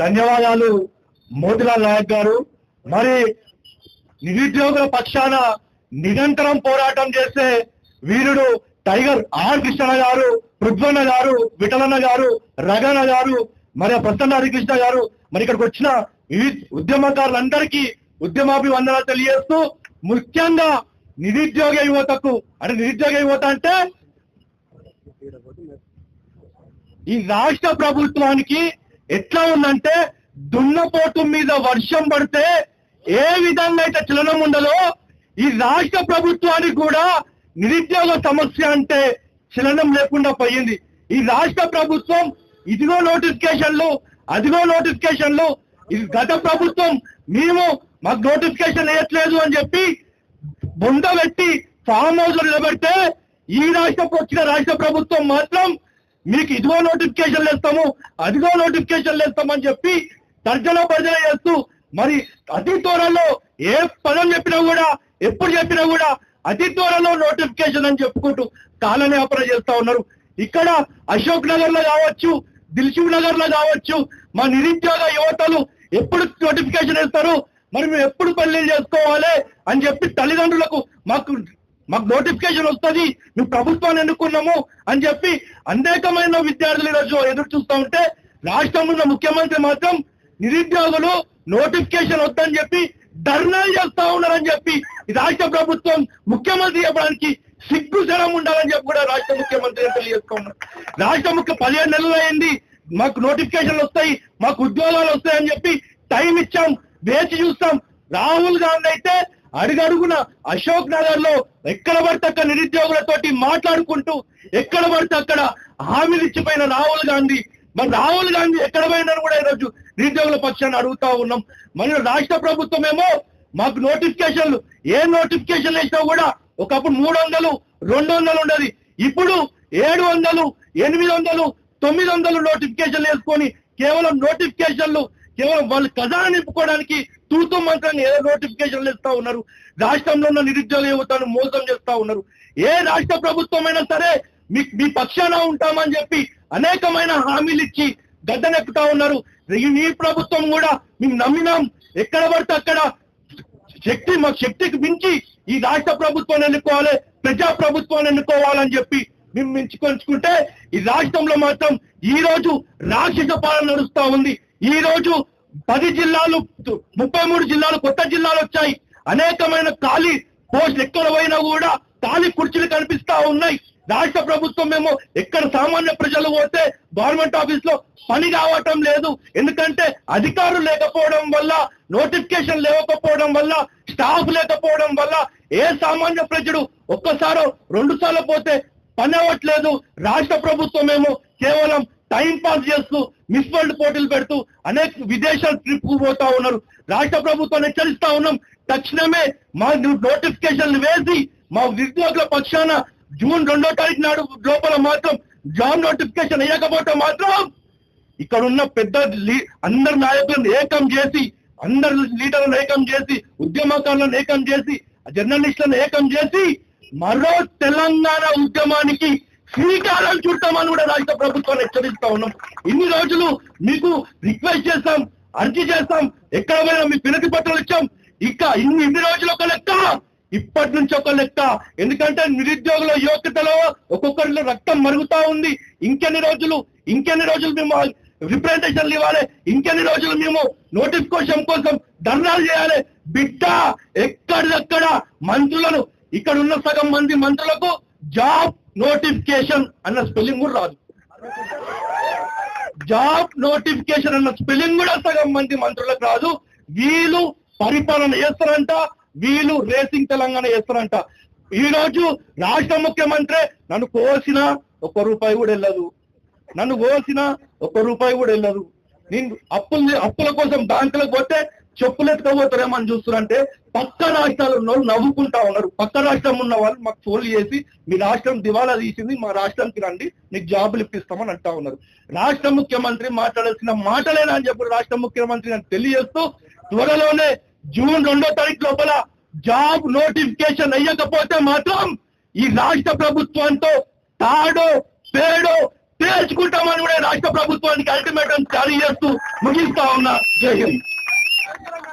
ధన్యవాదాలు మోతిలాల్ నాయక్ గారు. మరి నిరుద్యోగుల పక్షాన నిరంతరం పోరాటం చేసే వీరుడు టైగర్ ఆర్ కృష్ణ గారు పృథ్వన్న గారు విఠలన్న గారు రగణ గారు మరి ప్రసన్న హరికృష్ణ గారు. మరి ఇక్కడికి వచ్చిన ఉద్యమకారులందరికీ ఉద్యమాభివందనాలు తెలియజేస్తూ ముఖ్యంగా నిరుద్యోగ యువతకు అంటే నిరుద్యోగ యువత అంటే ఈ రాష్ట్ర ప్రభుత్వానికి ఎట్లా ఉందంటే దున్నపోటు మీద వర్షం పడితే ఏ విధంగా అయితే చలనం ఉండదో ఈ రాష్ట్ర ప్రభుత్వానికి కూడా నిరుద్యోగ సమస్య అంటే చలనం లేకుండా పోయింది. ఈ రాష్ట్ర ప్రభుత్వం ఇదిగో నోటిఫికేషన్లు అదిగో నోటిఫికేషన్లు ఇది గత ప్రభుత్వం మేము మాకు నోటిఫికేషన్ వేయట్లేదు అని చెప్పి బొంద పెట్టి ఫామ్ హౌస్ నిలబెడితే ఈ రాష్ట్రం వచ్చిన రాష్ట్ర ప్రభుత్వం మాత్రం మీకు ఇదిగో నోటిఫికేషన్లు ఇస్తాము అదిగో నోటిఫికేషన్లు ఇస్తామని చెప్పి తర్జన భర్జన చేస్తూ మరి అతి త్వరలో ఏ పదం చెప్పినా కూడా ఎప్పుడు చెప్పినా కూడా అతి త్వరలో నోటిఫికేషన్ అని చెప్పుకుంటూ కాలనేపర చేస్తా ఉన్నారు. ఇక్కడ అశోక్ నగర్లో కావచ్చు దిల్షుక్ నగర్లో కావచ్చు మా నిరుద్యోగ యువతలు ఎప్పుడు నోటిఫికేషన్ ఇస్తారు మరి మేము ఎప్పుడు పెళ్ళి చేసుకోవాలి అని చెప్పి తల్లిదండ్రులకు మాకు మాకు నోటిఫికేషన్ వస్తుంది. మేము ప్రభుత్వాన్ని ఎన్నుకున్నాము అని చెప్పి అనేకమైన విద్యార్థులు ఈరోజు ఎదురు చూస్తూ ఉంటే రాష్ట్రంలో ఉన్న ముఖ్యమంత్రి మాత్రం నిరుద్యోగులు నోటిఫికేషన్ వద్దని చెప్పి ధర్నాలు చేస్తా ఉన్నారని చెప్పి రాష్ట్ర ప్రభుత్వం ముఖ్యమంత్రి చెప్పడానికి సిగ్గు జనం ఉండాలని చెప్పి కూడా రాష్ట్ర ముఖ్యమంత్రి తెలియజేసుకున్నారు రాష్ట్ర ముఖ్య పదిహేను నెలలు అయింది మాకు నోటిఫికేషన్లు వస్తాయి మాకు ఉద్యోగాలు వస్తాయని చెప్పి టైం ఇచ్చాం వేచి చూస్తాం. రాహుల్ గాంధీ అయితే అడుగడుగున అశోక్ నగర్లో ఎక్కడ పడితే అక్కడ నిరుద్యోగులతోటి మాట్లాడుకుంటూ ఎక్కడ పడితే అక్కడ హామీలిచ్చిపోయిన రాహుల్ గాంధీ. మరి రాహుల్ గాంధీ ఎక్కడ పోయినారు కూడా ఈరోజు నిరుద్యోగుల పక్షాన్ని అడుగుతా ఉన్నాం. మరి రాష్ట్ర ప్రభుత్వం ఏమో మాకు నోటిఫికేషన్లు ఏ నోటిఫికేషన్లు ఇచ్చినా కూడా ఒకప్పుడు మూడు వందలు రెండు వందలు ఉండదు. ఇప్పుడు ఏడు వందలు ఎనిమిది వందలు తొమ్మిది వందలు నోటిఫికేషన్లు వేసుకొని కేవలం నోటిఫికేషన్లు కేవలం వాళ్ళు కథ నింపుకోవడానికి తూతు మంత్రంగా ఏదో నోటిఫికేషన్లు ఇస్తా ఉన్నారు? రాష్ట్రంలో ఉన్న నిరుద్యోగ యువతను మోసం చేస్తా ఉన్నారు. ఏ రాష్ట్ర ప్రభుత్వం అయినా సరే మీ మీ పక్షాన ఉంటామని చెప్పి అనేకమైన హామీలు ఇచ్చి గద్దెనెక్కుతా ఉన్నారు. ఈ ఈ ప్రభుత్వం కూడా మేము నమ్మినాం. ఎక్కడ పడితే అక్కడ శక్తి మా శక్తికి మించి ఈ రాష్ట్ర ప్రభుత్వాన్ని ఎన్నుకోవాలి ప్రజా ప్రభుత్వాన్ని ఎన్నుకోవాలని చెప్పి మేము మించుకొంచుకుంటే ఈ రాష్ట్రంలో మాత్రం ఈ రోజు రాక్షస పాలన నడుస్తా ఉంది. ఈ రోజు పది జిల్లాలు ముప్పై మూడు జిల్లాలు కొత్త జిల్లాలు వచ్చాయి. అనేకమైన ఖాళీ పోస్ట్ ఎక్కడ పోయినా కూడా ఖాళీ కుర్చీలు కనిపిస్తా ఉన్నాయి. రాష్ట్ర ప్రభుత్వం మేము ఎక్కడ సామాన్య ప్రజలు పోతే గవర్నమెంట్ ఆఫీస్లో పని కావటం లేదు. ఎందుకంటే అధికారులు లేకపోవడం వల్ల నోటిఫికేషన్ లేకపోవడం వల్ల స్టాఫ్ లేకపోవడం వల్ల ఏ సామాన్య ప్రజలు ఒక్కసారో రెండు సార్లు పోతే పని అవ్వట్లేదు. రాష్ట్ర ప్రభుత్వం ఏమో కేవలం టైం పాస్ చేస్తూ మిస్ వరల్డ్ పోటీలు పెడుతూ అనేక విదేశాల ట్రిప్కు పోతా ఉన్నారు. రాష్ట్ర ప్రభుత్వాన్ని హెచ్చరిస్తా ఉన్నాం. తక్షణమే మా నోటిఫికేషన్లు వేసి మా విద్యార్థుల పక్షాన జూన్ రెండో తారీఖు నాడు లోపల మాత్రం జాబ్ నోటిఫికేషన్ వేయకపోతే మాత్రం ఇక్కడ ఉన్న పెద్ద లీ- నాయకులను ఏకం చేసి అందరి లీడర్లను ఏకం చేసి ఉద్యమకారులను ఏకం చేసి జర్నలిస్టులను ఏకం చేసి మరో తెలంగాణ ఉద్యమానికి శ్రీకారం చుట్టామని కూడా రాష్ట్ర ప్రభుత్వాన్ని హెచ్చరిస్తా ఉన్నాం. ఇన్ని రోజులు మీకు రిక్వెస్ట్ చేస్తాం అర్జీ చేస్తాం ఎక్కడ పోయినా మీ వినతి పత్రాలు ఇచ్చాం. ఇక ఇన్ని ఇన్ని రోజులు ఒక లెక్క ఇప్పటి నుంచి ఒక లెక్క. ఎందుకంటే నిరుద్యోగుల యోగ్యతలో ఒక్కొక్కరిలో రక్తం మరుగుతా ఉంది. ఇంకెన్ని రోజులు ఇంకెన్ని రోజులు మేము రిప్రజెంటేషన్లు ఇవ్వాలి? ఇంకెన్ని రోజులు మేము నోటిఫికేషన్ కోసం ధర్నాలు చేయాలి? బిడ్డ ఎక్కడిదక్కడ మంత్రులను ఇక్కడ ఉన్న సగం మంది మంత్రులకు జాబ్ నోటిఫికేషన్ అన్న స్పెల్లింగ్ కూడా రాదు. జాబ్ నోటిఫికేషన్ అన్న స్పెల్లింగ్ కూడా సగం మంది మంత్రులకు రాదు. వీళ్ళు పరిపాలన చేస్తారంట వీళ్ళు రేసింగ్ తెలంగాణ చేస్తారంట. ఈ రోజు రాష్ట్ర ముఖ్యమంత్రి నన్ను కోసిన ఒక్క రూపాయి కూడా వెళ్ళదు. నన్ను కోసిన ఒక్క రూపాయి కూడా వెళ్ళదు. నేను అప్పులు అప్పుల కోసం బ్యాంకులకు పోతే చెప్పులు ఎత్తుకపోతారేమో అని చూస్తున్నారంటే పక్క రాష్ట్రాలు ఉన్న వాళ్ళు నవ్వుకుంటా ఉన్నారు. పక్క రాష్ట్రం ఉన్న వాళ్ళు మాకు ఫోన్లు చేసి మీ రాష్ట్రం దివాలా తీసింది మా రాష్ట్రానికి రండి మీకు జాబులు ఇప్పిస్తామని అంటా ఉన్నారు. రాష్ట్ర ముఖ్యమంత్రి మాట్లాడాల్సిన మాటలేనా అని చెప్పి రాష్ట్ర ముఖ్యమంత్రి నాకు తెలియజేస్తూ త్వరలోనే జూన్ రెండో తారీఖు లోపల జాబ్ నోటిఫికేషన్ అయ్యకపోతే మాత్రం ఈ రాష్ట్ర ప్రభుత్వంతో తాడో పేడో తేల్చుకుంటామని కూడా రాష్ట్ర ప్రభుత్వానికి అల్టిమేటం జారీ చేస్తూ ముగిస్తా ఉన్నా. జై హింద్. ¡Ay,